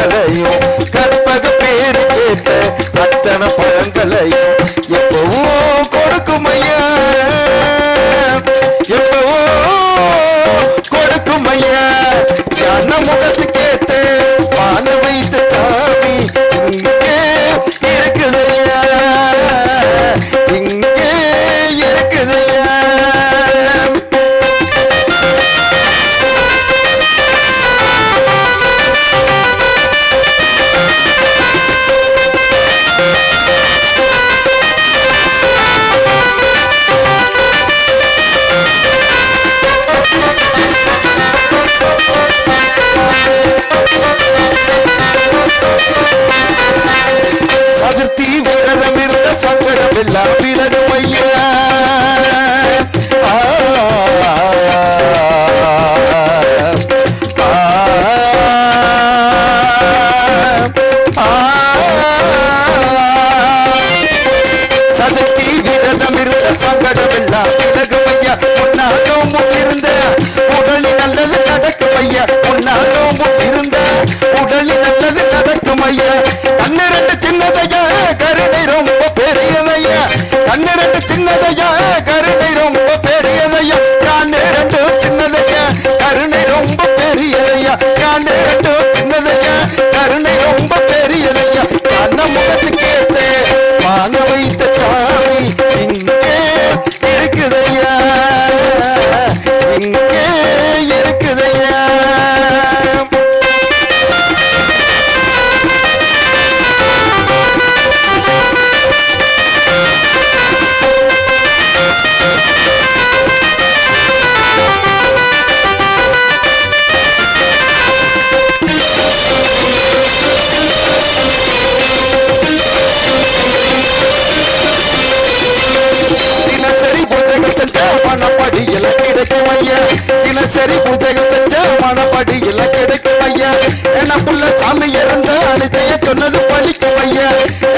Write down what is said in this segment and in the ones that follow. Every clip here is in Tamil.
பழங்களையும் கற்பக பேரு கேட்ட அத்தனை பழங்களையும் எப்பவும் கொடுக்கும் ஐயா. எப்பவும் கொடுக்கும் ஐயா. முகத்துக்கு சங்கடம் எல்லாம் விலகும் ஐயா சதுர்த்தி விரதம் இருந்த சங்கடம் எல்லாம் விலகும் ஐயா உன்னாகவும் இருந்த உடலில் நல்லது நடக்கும் ஐயா உன்னாகவும் உடலில் நல்லது நடக்கும் ஐயா கண்ணிரண்டு சின்னதையா கண்ணிரண்டு சின்னதையா மனப்படியில கிடைக்கும் ஐயா. தினசரி பூஜைகள் செஞ்ச மனப்படியில கிடைக்கும் ஐயா. என புள்ள சாமி இறந்த அழிச்சைய சொன்னது பழிக்கும் ஐயா.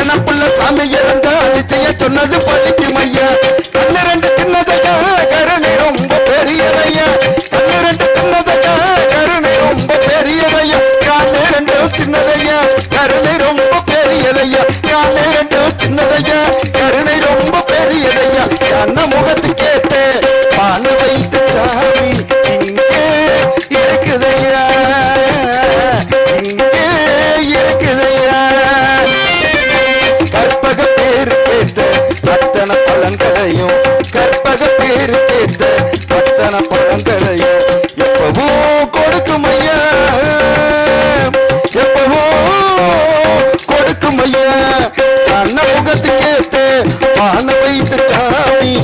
என புள்ள சாமி இறந்த அழிச்சைய சொன்னது பழிக்கும் ஐயா. பன்னிரண்டு சின்னதையா கருணை ரொம்ப பெரியதையா. கண்ண முகத்துக்கேத்த பான வைத்த சாமி